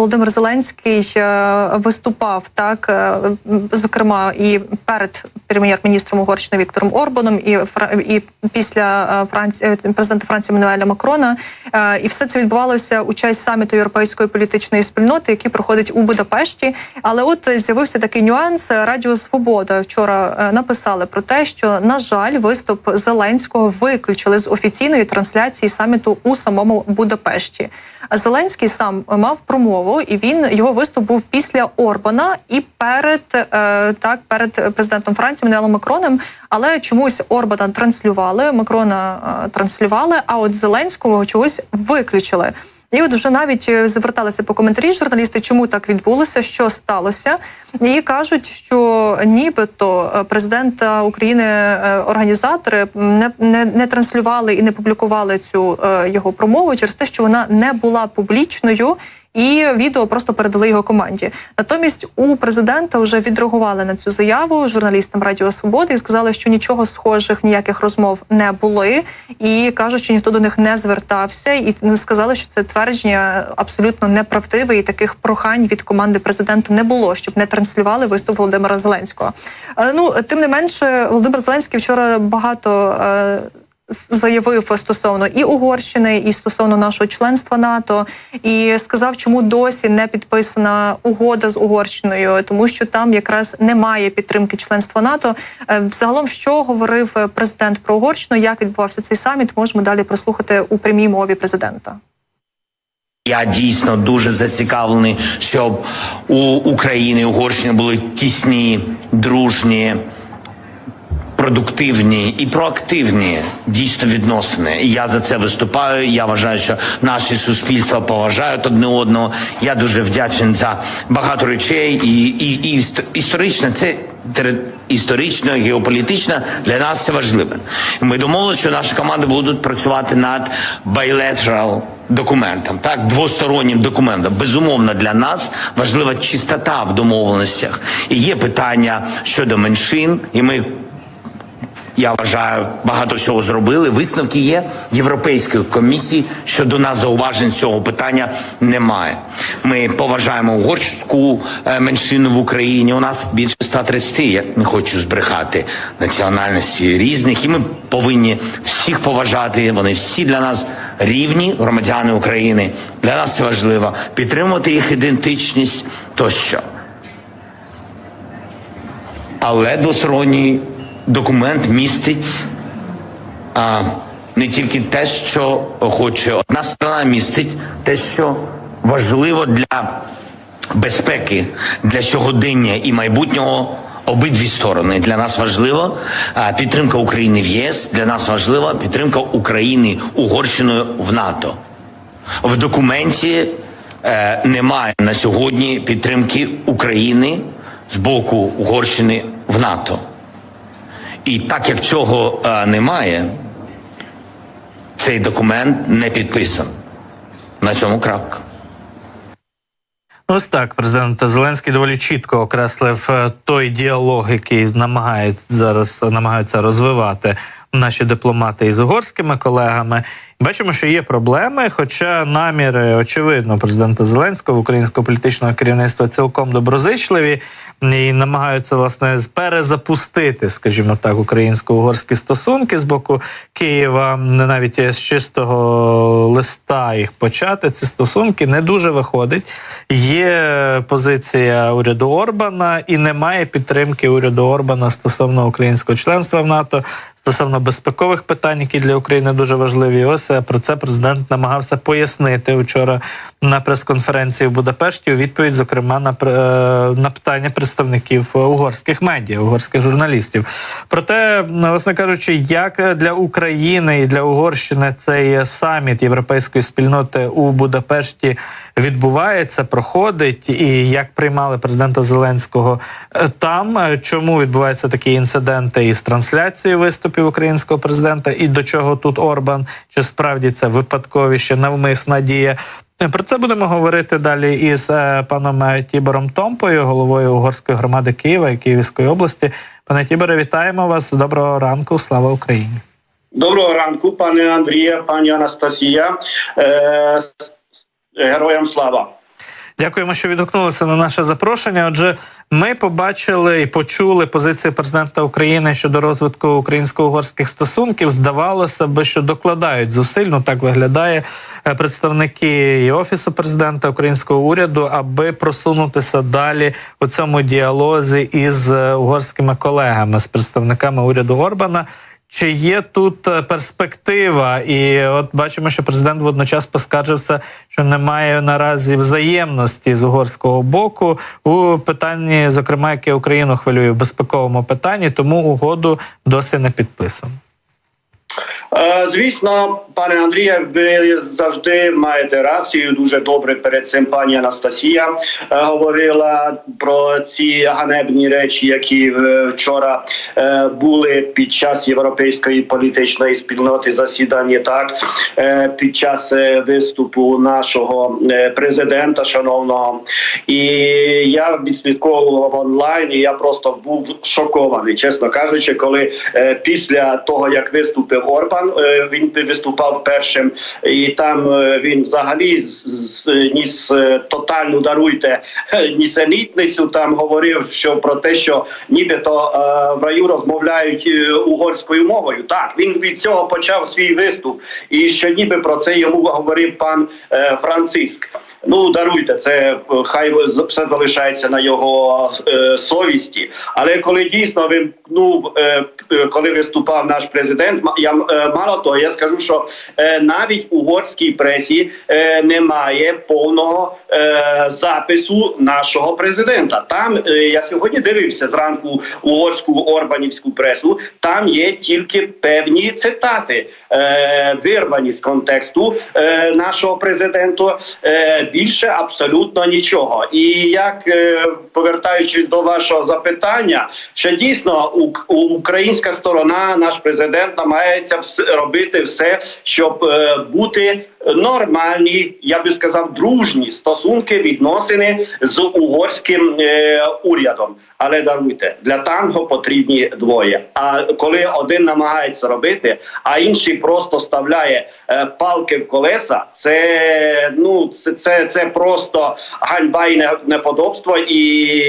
Володимир Зеленський е, виступав так, е, зокрема, і перед прем'єр-міністром Угорщини Віктором Орбаном, і і після е, Франції президента Франції Мануеля Макрона. Е, І все це відбувалося у честь саміту європейської політичної спільноти, який проходить у Будапешті. Але от з'явився такий нюанс. Радіо Свобода вчора е, написали про те, що на жаль, виступ Зеленського виключили з офіційної трансляції саміту у самому Будапешті. Зеленський сам мав промову, і він його виступ був після Орбана і перед е, так перед президентом Франції Мануелом Макроном. Але чомусь Орбана транслювали, Макрона е, транслювали, а от Зеленського чогось виключили. І от вже навіть е, зверталися по коментарі журналісти, чому так відбулося, що сталося, і кажуть, що нібито е, президента України е, організатори не, не, не транслювали і не публікували цю е, його промову через те, що вона не була публічною. І відео просто передали його команді. Натомість у президента вже відреагували на цю заяву журналістам Радіо Свободи і сказали, що нічого схожих ніяких розмов не були, і кажуть, що ніхто до них не звертався, і сказали, що це твердження абсолютно неправдиве, і таких прохань від команди президента не було, щоб не транслювали виступ Володимира Зеленського. Е, Ну тим не менше, Володимир Зеленський вчора багато. Заявив стосовно і Угорщини, і стосовно нашого членства НАТО, і сказав, чому досі не підписана угода з Угорщиною, тому що там якраз немає підтримки членства НАТО. Е, Взагалом, що говорив е, президент про Угорщину, як відбувався цей саміт, можемо далі прослухати у прямій мові президента. Я дійсно дуже зацікавлений, щоб у України Угорщини були тісні, дружні, продуктивні і проактивні дійсно відносини. І я за це виступаю. Я вважаю, що наші суспільства поважають одне одного. Я дуже вдячний за багато речей, і, і, і іст- історично це історично, геополітично для нас це важливе. Ми домовилися, що наші команди будуть працювати над bilateral документом, так двостороннім документом. Безумовно, для нас важлива чистота в домовленостях. І є питання щодо меншин, і ми я вважаю, багато всього зробили. Висновки є Європейської комісії щодо нас зауважень цього питання немає. Ми поважаємо угорську е, меншину в Україні. У нас більше 130, я не хочу збрехати національності різних, і ми повинні всіх поважати. Вони всі для нас рівні громадяни України. Для нас це важливо підтримувати їх ідентичність тощо. Але двосторонній документ містить а, не тільки те, що хоче одна сторона, містить те, що важливо для безпеки, для сьогодення і майбутнього. Обидві сторони для нас важливо підтримка України в ЄС. Для нас важлива підтримка України Угорщиною в НАТО. В документі е, немає на сьогодні підтримки України з боку Угорщини в НАТО. І так як цього е, немає, цей документ не підписаний. На цьому крапка. Ось так, президент Зеленський доволі чітко окреслив е, той діалог, який намагають зараз намагаються розвивати наші дипломати із угорськими колегами. Бачимо, що є проблеми, хоча наміри очевидно президента Зеленського українського політичного керівництва цілком доброзичливі і намагаються власне перезапустити, скажімо так, українсько-угорські стосунки з боку Києва. Навіть з чистого листа їх почати ці стосунки не дуже виходить. Є позиція уряду Орбана і немає підтримки уряду Орбана стосовно українського членства в НАТО. Стосовно безпекових питань, які для України дуже важливі, ось е, про це президент намагався пояснити вчора на прес-конференції в Будапешті у відповідь, зокрема на е, на питання представників угорських медіа, угорських журналістів. Проте, власне кажучи, як для України і для Угорщини цей саміт європейської спільноти у Будапешті відбувається, проходить, і як приймали президента Зеленського е, там, е, чому відбуваються такі інциденти із трансляцією виступів українського президента, і до чого тут Орбан, чи справді це випадковіше навмисна дія. Про це будемо говорити далі із е, паном е, Тібором Томпою, головою угорської громади Києва і Київської області. Пане Тіборе, вітаємо вас. Доброго ранку. Слава Україні. Доброго ранку, пане Андрія, пані Анастасія. Е, героям слава. Дякуємо, що відгукнулися на наше запрошення. Отже, ми побачили і почули позиції президента України щодо розвитку українсько-угорських стосунків. Здавалося б, що докладають зусиль. Ну так виглядає е, представники і офісу президента українського уряду, аби просунутися далі у цьому діалозі із е, угорськими колегами з представниками уряду Орбана. Чи є тут е, перспектива? І от бачимо, що президент водночас поскаржився, що немає наразі взаємності з угорського боку у питанні, зокрема, яке Україну хвилює в безпековому питанні, тому угоду досі не підписано. Е, Звісно, пане Андріє, ви завжди маєте рацію. Дуже добре перед цим пані Анастасія е, говорила про ці ганебні речі, які е, вчора були під час європейської політичної спільноти засідання. Так під час виступу нашого президента, шановного, і я відслідковував онлайн. і Я просто був шокований, чесно кажучи, коли після того як виступив Орбан, е, він виступав першим, і там е, він взагалі ніс е, тотальну даруйте нісенітницю. Там говорив, що про те, що нібито в раю розмовляють угорською мовою. Так він від цього почав свій виступ, і що ніби про це йому говорив пан Франциск. Ну даруйте, це хай все залишається на його е, совісті. Але коли дійсно вимкнув, е, коли виступав наш президент, я е, мало того, я скажу, що е, навіть у угорській пресі е, немає повного е, запису нашого президента. Там я сьогодні дивився зранку угорську орбанівську пресу. Там є тільки певні цитати, вирвані з контексту нашого президента. Більше абсолютно нічого. І як повертаючись до вашого запитання, що дійсно у, українська сторона, наш президент намагається вс- робити все, щоб е, бути нормальні, я би сказав, дружні стосунки, відносини з угорським е, урядом. Але даруйте, для танго потрібні двоє. А коли один намагається робити, а інший просто вставляє е, палки в колеса, це ну це, це, це просто ганьба і неподобство. І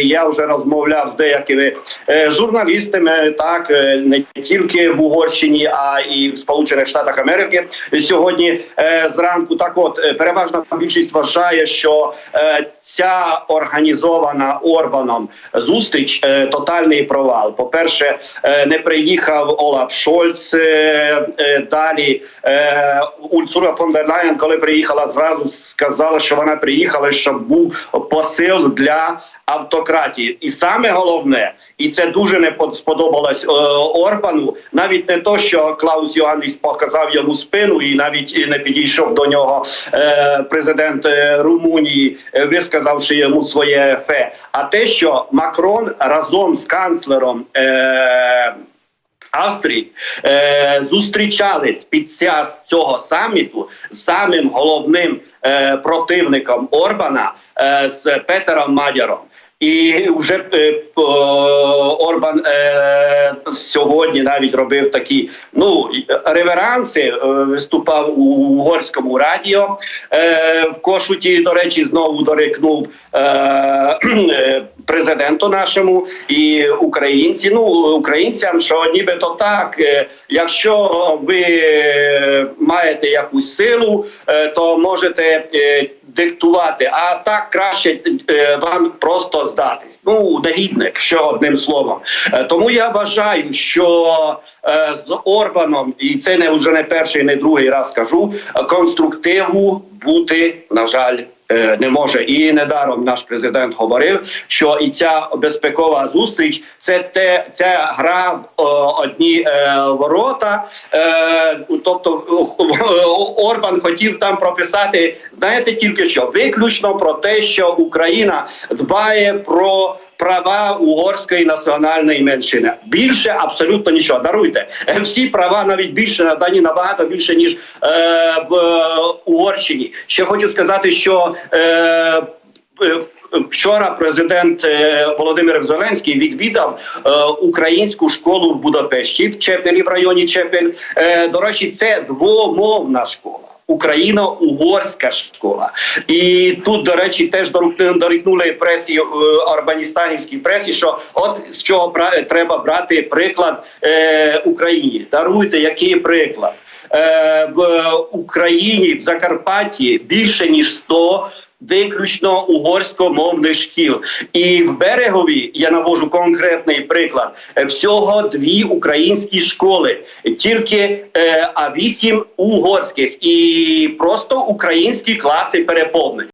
я вже розмовляв з деякими е, журналістами, так е, не тільки в Угорщині, а і в Сполучених Штатах Америки сьогодні е, зранку. Так, от е, переважна більшість вважає, що е, ця організована Орбаном зустріч е, тотальний провал. По перше, е, не приїхав Олаф Шольц. е, е, далі е, Урсула фон дер Лайен, коли приїхала, зразу сказала, що вона приїхала, щоб був посил для автократії. І саме головне, і це дуже не сподобалось е, Орбану. Навіть не то, що Клаус Йоганніс показав йому спину, і навіть не підійшов до нього е, президент е, Румунії, е, висказавши йому своє фе. А те, що Макрон разом з канцлером. Е, Австрії е, зустрічались під час цього саміту з самим головним е, противником Орбана е, з Петером Мадяром. І вже е, Орбан е, сьогодні навіть робив такі ну реверанси, е, виступав у угорському радіо е, в Кошуті. До речі, знову дорекнув е, е, президенту нашому і українці. Ну українцям, що нібито так, е, якщо ви маєте якусь силу, е, то можете е, диктувати. А так краще е, вам просто здатись. Ну негідник, що одним словом. Е, Тому я вважаю, що е, з Орбаном, і це не вже не перший, не другий раз кажу, конструктиву бути, на жаль. Е, Не може і недаром наш президент говорив, що і ця безпекова зустріч це те ця гра в одні е, ворота. Е, тобто Орбан хотів там прописати, знаєте, тільки що виключно про те, що Україна дбає про. Права угорської національної меншини більше абсолютно нічого. Даруйте всі права навіть більше надані набагато більше ніж е, в е, Угорщині. Ще хочу сказати, що е, е, Вчора президент е, Володимир Зеленський відвідав е, українську школу в Будапешті в Чепелі в районі Чепель. Е, до речі, це двомовна школа. Україно-угорська школа. І тут, до речі, теж дорікнули пресі е, Арбаністанівській пресі, що от з чого треба брати приклад е, Україні. Даруйте, який приклад. Е, в Україні, в Закарпатті більше ніж 100 виключно угорськомовних шкіл. І в берегові я навожу конкретний приклад. е, Всього дві українські школи, тільки е, а вісім угорських, і просто українські класи переповнені.